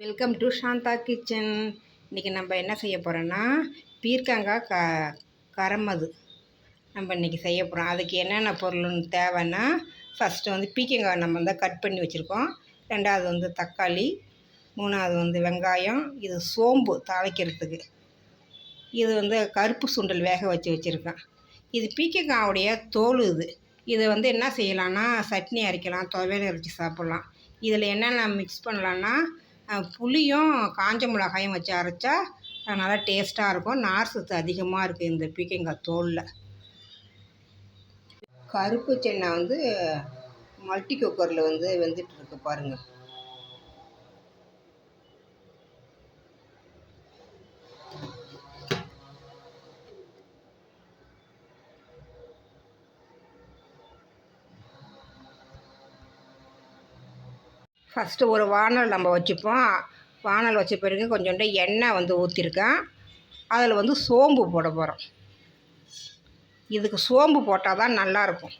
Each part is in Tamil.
வெல்கம் டு சாந்தா கிச்சன் இன்றைக்கி நம்ம என்ன செய்ய போகிறோன்னா பீர்க்கங்காய் க கரமது. நம்ம இன்றைக்கி செய்ய போகிறோம் அதுக்கு என்னென்ன பொருள்னு தேவைன்னா ஃபஸ்ட்டு வந்து பீக்கங்காய் நம்ம வந்து கட் பண்ணி வச்சுருக்கோம். ரெண்டாவது வந்து தக்காளி மூணாவது வந்து வெங்காயம் இது சோம்பு தாளிக்கிறதுக்கு. இது வந்து கருப்பு சுண்டல் வேக வச்சு வச்சுருக்கேன். இது பீக்கங்காவுடைய தோல் இது. இதை வந்து என்ன செய்யலான்னா சட்னி அரைக்கலாம் துவையல் அரைச்சி சாப்பிட்லாம். இதில் என்னென்ன மிக்ஸ் பண்ணலான்னா புளியும் காஞ்ச மிளகாயும் வச்சு அரைச்சா நல்லா டேஸ்ட்டாக இருக்கும். நார் சத்து அதிகமாக இருக்குது இந்த பீக்கங்காய் தோலில். கருப்பு சென்னை வந்து மல்டி குக்கரில் வந்து வெந்துட்டு இருக்கு பாருங்கள் ஃபஸ்ட்டு ஒரு வானல் நம்ம வச்சுப்போம். வானல் வச்ச பிறகு கொஞ்சோண்டு எண்ணெய் வந்து ஊற்றிருக்கேன் அதில் வந்து சோம்பு போட போகிறோம் இதுக்கு சோம்பு போட்டால் தான் நல்லாயிருக்கும்.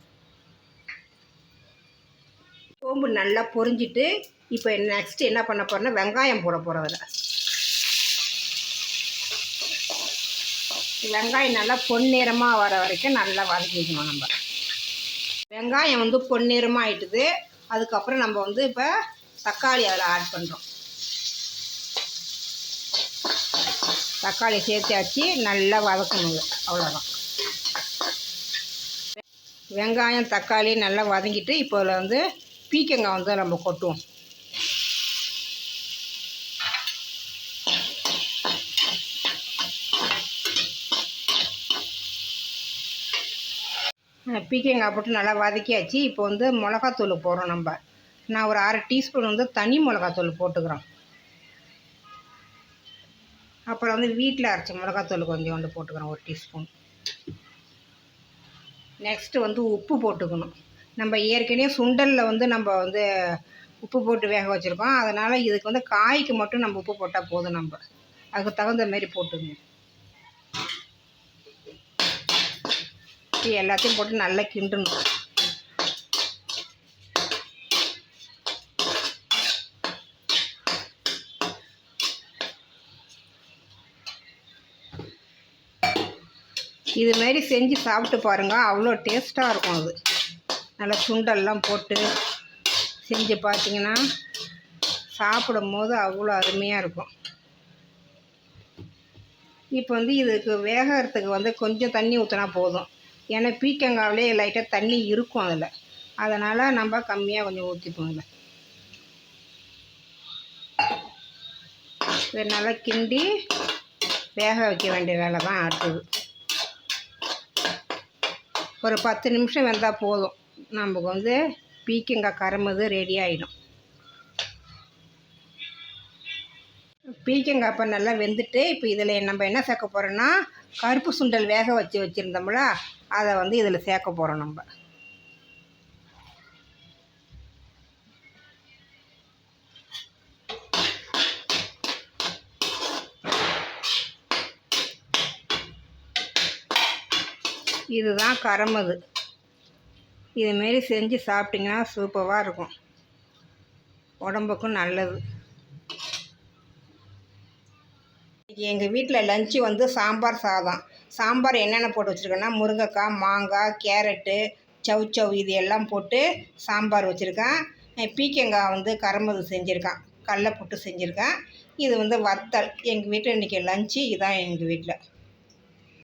சோம்பு நல்லா பொரிஞ்சிட்டு இப்போ நெக்ஸ்ட்டு என்ன பண்ண போகிறேன்னா வெங்காயம் போட போகிறோம் அதில் வெங்காயம் நல்லா பொன்னிறமாக வர வரைக்கும் நல்லா வதக்கிக்கணும் நம்ம. வெங்காயம் வந்து பொன்னிறமாக ஆயிட்டுது. அதுக்கப்புறம் நம்ம வந்து இப்போ தக்காளி அதில் ஆட் பண்ணுறோம் தக்காளி சேர்த்தாச்சு நல்லா வதக்கணும் அவ்வளோதான் வெங்காயம் தக்காளி நல்லா வதங்கிட்டு இப்போ அதில் வந்து பீக்கங்காய் வந்து நம்ம கொட்டுவோம். பீக்கங்காய் போட்டு நல்லா வதக்கியாச்சு. இப்போ வந்து மிளகாத்தூள் போடுறோம் நம்ம. நான் ஒரு அரை டீஸ்பூன் வந்து தனி மிளகாத்தூள் போட்டுக்கிறோம். அப்புறம் வந்து வீட்டில் அரைச்ச மிளகாத்தூள் கொஞ்சம் வந்து போட்டுக்கிறோம் ஒரு டீஸ்பூன். நெக்ஸ்ட்டு வந்து உப்பு போட்டுக்கணும். நம்ம ஏற்கனவே சுண்டலில் வந்து நம்ம வந்து உப்பு போட்டு வேக வச்சுருக்கோம். அதனால் இதுக்கு வந்து காய்க்கு மட்டும் நம்ம உப்பு போட்டால் போதும் நம்ம. அதுக்கு தகுந்த மாதிரி போட்டுக்கணும். எல்லாத்தையும் போட்டு நல்லா கிண்டணும். இது மாதிரி செஞ்சு சாப்பிட்டு பாருங்க. அவ்வளோ டேஸ்ட்டாக இருக்கும் அது. நல்லா சுண்டெல்லாம் போட்டு செஞ்சு பார்த்தீங்கன்னா சாப்பிடும் போது அவ்வளோ அருமையாக இருக்கும். இப்போ வந்து இதுக்கு வேகறதுக்கு வந்து கொஞ்சம் தண்ணி ஊற்றினா போதும். ஏன்னா பீக்கங்காவிலே லைட்டாக தண்ணி இருக்கும் அதில். அதனால் நம்ம கம்மியாக கொஞ்சம் ஊற்றிப்போம் இதில் இதை நல்லா கிண்டி வேக வைக்க வேண்டிய வேலை தான் அடுத்தது. ஒரு பத்து நிமிஷம் வெந்தால் போதும். நமக்கு வந்து பீக்கங்காய் கரம்பது ரெடி ஆகிடும் பீக்கங்காய் இப்போ நல்லா வெந்துட்டு இப்போ இதில் நம்ம என்ன சேர்க்க போகிறோன்னா கருப்பு சுண்டல் வேக வச்சு வச்சுருந்தோம்ல அதை வந்து இதில் சேர்க்க போகிறோம் நம்ம. இதுதான் கரமது இதுமாரி செஞ்சு சாப்பிட்டிங்கன்னா சூப்பராக இருக்கும். உடம்புக்கும் நல்லது. எங்கள் வீட்டில் லஞ்சு வந்து சாம்பார் சாதம். சாம்பார் என்னென்ன போட்டு வச்சுருக்கேன்னா முருங்கைக்காய் மாங்காய் கேரட்டு சவுச்சவ் இது எல்லாம் போட்டு சாம்பார் வச்சுருக்கேன். பீக்கங்காய் வந்து கரம்பது செஞ்சுருக்கேன். கடல புட்டு செஞ்சுருக்கேன். இது வந்து வத்தல். எங்கள் வீட்டில் இன்றைக்கி லஞ்சு இதுதான் எங்கள் வீட்டில்